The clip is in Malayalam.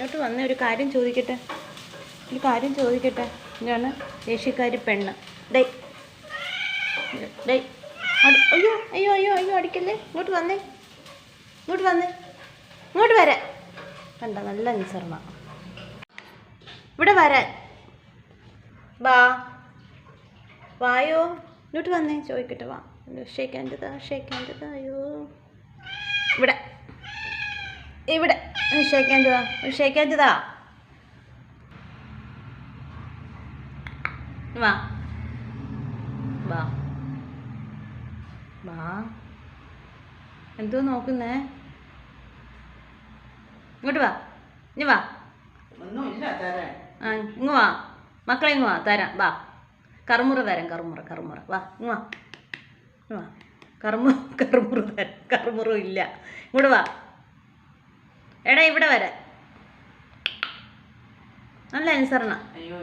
ഇങ്ങോട്ട് വന്ന് ഒരു കാര്യം ചോദിക്കട്ടെ? ഒരു കാര്യം ചോദിക്കട്ടെ? ഇതാണ് ദേഷ്യക്കാരി പെണ്ണ്. ഡേ ഡേ അയ്യോ അയ്യോ അയ്യോ അയ്യോ അടിക്കല്ലേ? ഇങ്ങോട്ട് വന്നേ. ഇങ്ങോട്ട് വന്നേ. ഇങ്ങോട്ട് വരാൻ. കണ്ട നല്ല അനുസരണ. ഇവിടെ വരാൻ. വാ. വായോ. ഇങ്ങോട്ട് വന്നേ. ചോദിക്കട്ടെ വാ. ഷേക്കാന്റെതാ ഷേക്കാന്റെതാ അയ്യോ. ഇവിടെ ഇവിടെ. ഷേക്കാന്റെതാ ഷേക്കാന്റെതാ വാ. വാ. വാ. എന്തോ നോക്കുന്നേ? ഇങ്ങോട്ട് വാ. ഇനി വാ. ആ ഇങ്ങ് വാ. മക്കളെ ഇങ്ങ് വാ തരാം. വാ. കറുമുറ തരാം കറുമുറ കറുമുറ. വാ ഇങ്ങ് വാ. വാ. കറുമു കറുമുറ തരാം. കറുമുറ ഇല്ല. ഇങ്ങോട്ട് വാ. എടാ ഇവിടെ വരെ. നല്ല അനുസരണ അയ്യോ